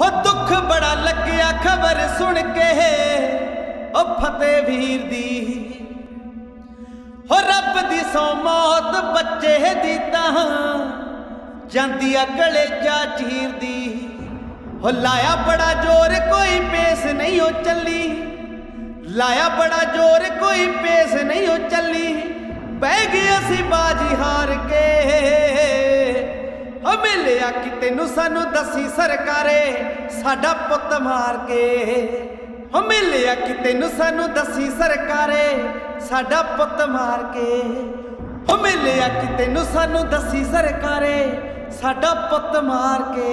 ਹੋ ਦੁੱਖ ਬੜਾ ਲੱਗਿਆ ਖਬਰ ਸੁਣ ਕੇ। ਓ ਫਤਿਹ ਵੀਰ ਦੀ। ਹੋ ਰੱਬ ਦੀ ਸੌ ਮੌਤ ਬੱਚੇ ਦੀ ਤਾਂ। ਜਾਂਦੀ ਆ ਕਲੇਜਾ ਚੀਰਦੀ ਹੋ ਲਾਇਆ ਬੜਾ ਜ਼ੋਰ, ਕੋਈ ਪੇਸ ਨਹੀਂ ਹੋ ਚੱਲੀ। ਲਾਇਆ ਬੜਾ ਜ਼ੋਰ, ਕੋਈ ਪੇਸ ਨਹੀਂ ਉਹ ਚੱਲੀ। ਬਹਿ ਗਏ ਅਸੀਂ ਬਾਜੀ ਹਾਰ ਕੇ। ਮਿਲਿਆ ਕਿ ਤੈਨੂੰ ਸਾਨੂੰ ਦੱਸੀ ਸਰਕਾਰੇ, ਸਾਡਾ ਪੁੱਤ ਮਾਰ ਕੇ। ਓ ਮਿਲਿਆ ਕਿ ਤੈਨੂੰ ਸਾਨੂੰ ਦੱਸੀ ਸਰਕਾਰੇ, ਸਾਡਾ ਪੁੱਤ ਮਾਰ ਕੇ। ਓ ਮਿਲਿਆ ਕਿ ਤੈਨੂੰ ਸਾਨੂੰ ਦੱਸੀ ਸਰਕਾਰੇ, ਸਾਡਾ ਪੁੱਤ ਮਾਰ ਕੇ।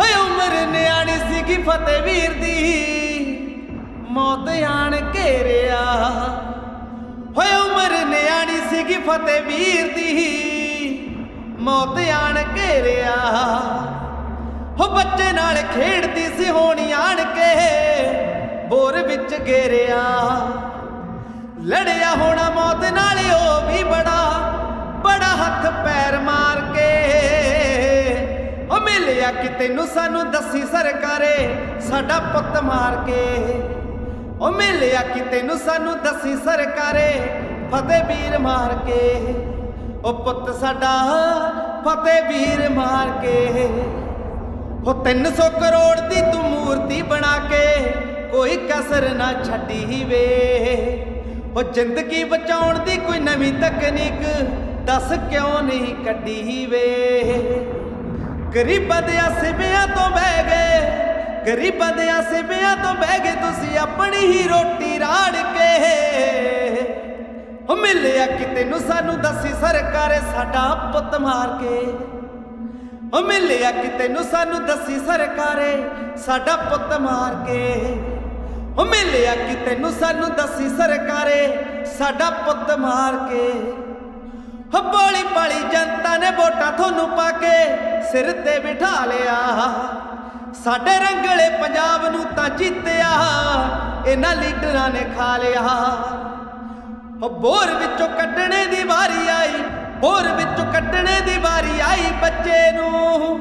ਓਏ ਉਮਰ ਨਿਆਣੀ ਸੀਗੀ ਫਤਿਹ ਵੀਰ ਦੀ, ਮੌਤ ਆਣ ਘੇਰਿਆ ਓਏ ਉਮਰ ਨਿਆਣੀ ਸੀਗੀ ਫਤਿਹ ਵੀਰ ਦੀ। ਮੌਤ ਆਣ ਘੇਰਿਆ ਹੋ ਬੱਚੇ ਨਾਲ ਖੇਡਦੀ ਸੀ ਹੋਣੀ ਆਣ ਕੇ, ਬੋਰ ਵਿੱਚ ਘੇਰਿਆ ਲੜਿਆ ਹੋਣਾ ਮੌਤ ਨਾਲ ਉਹ ਵੀ ਬੜਾ ਬੜਾ ਹੱਥ ਪੈਰ ਮਾਰ ਕੇ। ਉਹ ਮਿਲਿਆ ਕਿ ਤੈਨੂੰ ਸਾਨੂੰ ਦੱਸੀ ਸਰਕਾਰੇ, ਸਾਡਾ ਪੁੱਤ ਮਾਰ ਕੇ। ਉਹ ਮਿਲਿਆ ਕਿ ਤੈਨੂੰ ਸਾਨੂੰ ਦੱਸੀ ਸਰਕਾਰੇ ਫਤਿਹ ਵੀਰ ਮਾਰ ਕੇ। ਉਹ ਪੁੱਤ ਸਾਡਾ ਫਤਿਹ ਵੀਰ ਮਾਰ ਕੇ। ਉਹ 300 ਕਰੋੜ ਦੀ ਤੂੰ ਮੂਰਤੀ ਬਣਾ ਕੇ ਕੋਈ ਕਸਰ ਨਾ ਛੱਡੀ ਵੇ। ਉਹ ਜ਼ਿੰਦਗੀ ਬਚਾਉਣ ਦੀ ਕੋਈ ਨਵੀਂ ਤਕਨੀਕ ਦੱਸ ਕਿਉਂ ਨਹੀਂ ਕੱਢੀ ਵੇ। ਗਰੀਬਾਂ ਦੇ ਸਿਵਿਆਂ ਤੋਂ ਬਹਿ ਗਏ, ਗਰੀਬਾਂ ਦੇ ਸਿਵਿਆਂ ਤੋਂ ਬਹਿ ਗਏ ਤੁਸੀਂ ਆਪਣੀ ਹੀ ਰੋਟੀ ਰਾੜ ਕੇ। ਉਹ ਮਿਲਿਆ ਕਿ ਤੈਨੂੰ ਸਾਨੂੰ ਦੱਸੀ ਸਰਕਾਰੇ ਸਾਡਾ ਪੁੱਤ ਮਾਰ ਕੇ। ਉਹ ਮਿਲਿਆ ਕਿ ਤੈਨੂੰ ਸਾਨੂੰ ਦੱਸੀ ਸਰਕਾਰੇ ਸਾਡਾ ਪੁੱਤ ਮਾਰ ਕੇ। ਉਹ ਮਿਲਿਆ ਕਿ ਤੈਨੂੰ ਸਾਨੂੰ ਦੱਸੀ ਸਰਕਾਰੇ ਸਾਡਾ ਪੁੱਤ ਮਾਰ ਕੇ। ਹੋ ਪਾਲੀ ਜਨਤਾ ਨੇ ਵੋਟਾਂ ਤੁਹਾਨੂੰ ਪਾ ਕੇ ਸਿਰ ਤੇ ਬਿਠਾ ਲਿਆ। ਸਾਡੇ ਰੰਗਲੇ ਪੰਜਾਬ ਨੂੰ ਤਾਂ ਜਿੱਤਿਆ, ਇਹਨਾਂ ਲੀਡਰਾਂ ਨੇ ਖਾ ਲਿਆ। ਉਹ ਬੋਰ ਵਿੱਚੋਂ ਕੱਢਣੇ ਦੀ ਵਾਰੀ ਆਈ, ਬੋਰ ਵਿੱਚੋਂ ਕੱਢਣੇ ਦੀ ਵਾਰੀ ਆਈ ਬੱਚੇ ਨੂੰ।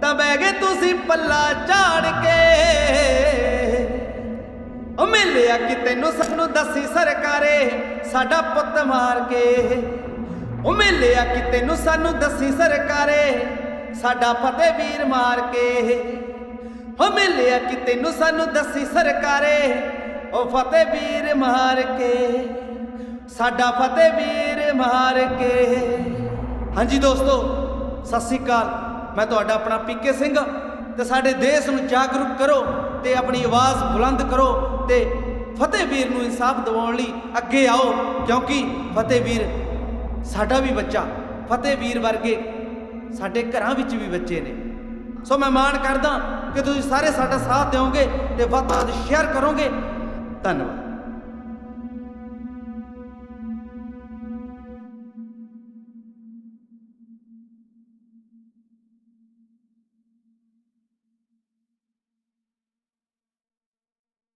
ਤਾਂ ਬਹਿ ਗਏ ਤੁਸੀਂ ਪੱਲਾ ਝਾੜ ਕੇ। ਉਹ ਮਿਲਿਆ ਕਿ ਤੈਨੂੰ ਸਾਨੂੰ ਦੱਸੀ ਸਰਕਾਰੇ, ਸਾਡਾ ਪੁੱਤ ਮਾਰ ਕੇ। ਉਹ ਮਿਲਿਆ ਕਿ ਤੈਨੂੰ ਸਾਨੂੰ ਦੱਸੀ ਸਰਕਾਰੇ, ਸਾਡਾ ਫਤਿਹ ਵੀਰ ਮਾਰ ਕੇ। ਉਹ ਮਿਲਿਆ ਕਿ ਤੈਨੂੰ ਸਾਨੂੰ ਦੱਸੀ ਸਰਕਾਰੇ, ਉਹ ਫਤਿਹ ਵੀਰ ਮਾਰ ਕੇ। ਸਾਡਾ ਫਤਿਹ ਵੀਰ ਮਾਰ ਕੇ। ਹਾਂਜੀ ਦੋਸਤੋ, ਸਤਿ ਸ੍ਰੀ ਅਕਾਲ। ਮੈਂ ਤੁਹਾਡਾ ਆਪਣਾ ਪੀਕੇ ਸਿੰਘ ਤੇ ਸਾਡੇ ਦੇਸ਼ ਨੂੰ ਜਾਗਰੂਕ ਕਰੋ ਤੇ ਆਪਣੀ ਆਵਾਜ਼ ਬੁਲੰਦ ਕਰੋ ਤੇ ਫਤਿਹ ਵੀਰ ਨੂੰ ਇਨਸਾਫ ਦਿਵਾਉਣ ਲਈ ਅੱਗੇ ਆਓ, ਕਿਉਂਕਿ ਫਤਿਹ ਵੀਰ ਸਾਡਾ ਵੀ ਬੱਚਾ, ਫਤਿਹ ਵੀਰ ਵਰਗੇ ਸਾਡੇ ਘਰਾਂ ਵਿੱਚ ਵੀ ਬੱਚੇ ਨੇ। ਸੋ ਮੈਂ ਮਾਣ ਕਰਦਾ ਕਿ ਤੁਸੀਂ ਸਾਰੇ ਸਾਡਾ ਸਾਥ ਦਿਓਗੇ ਤੇ ਵੱਧ ਤੋਂ ਵੱਧ ਸ਼ੇਅਰ ਕਰੋਗੇ। ਧੰਨਵਾਦ।